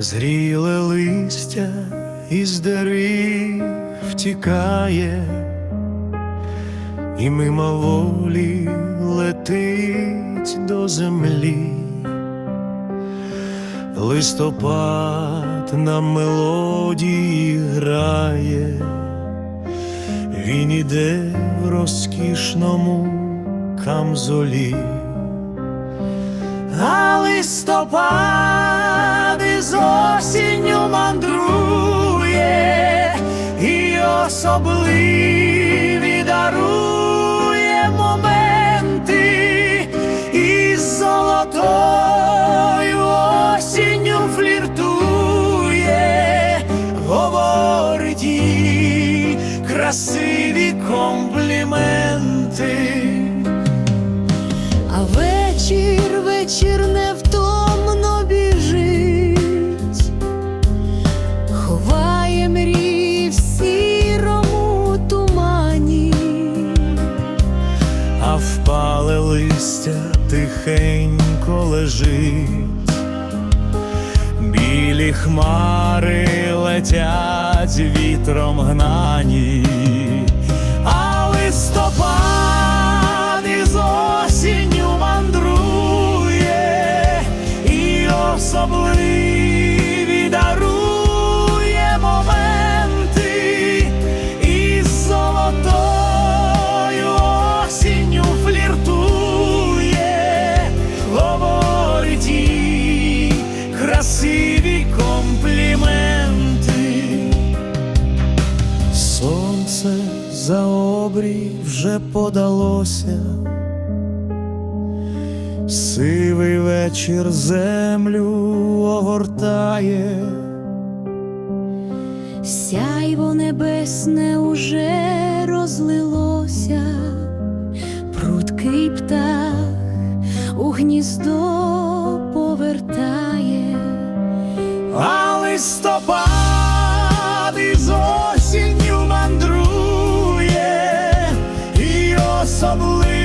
Зріле листя із дерев втікає, і мимоволі летить до землі. Листопад на мелодії грає, він іде в розкішному камзолі. А листопад із осінню мандрує і особливі дарує моменти із золотою осінню фліртує, говорить їй красиві компліменти. А вечір, вечір листя тихенько лежить, білі хмари летять вітром гнані, а листопад із осінню мандрує і особливі обрій вже подалося, сивий вечір землю огортає. сяйво небесне уже розлилося, прудкий птах у гніздо повертає. А листопад suddenly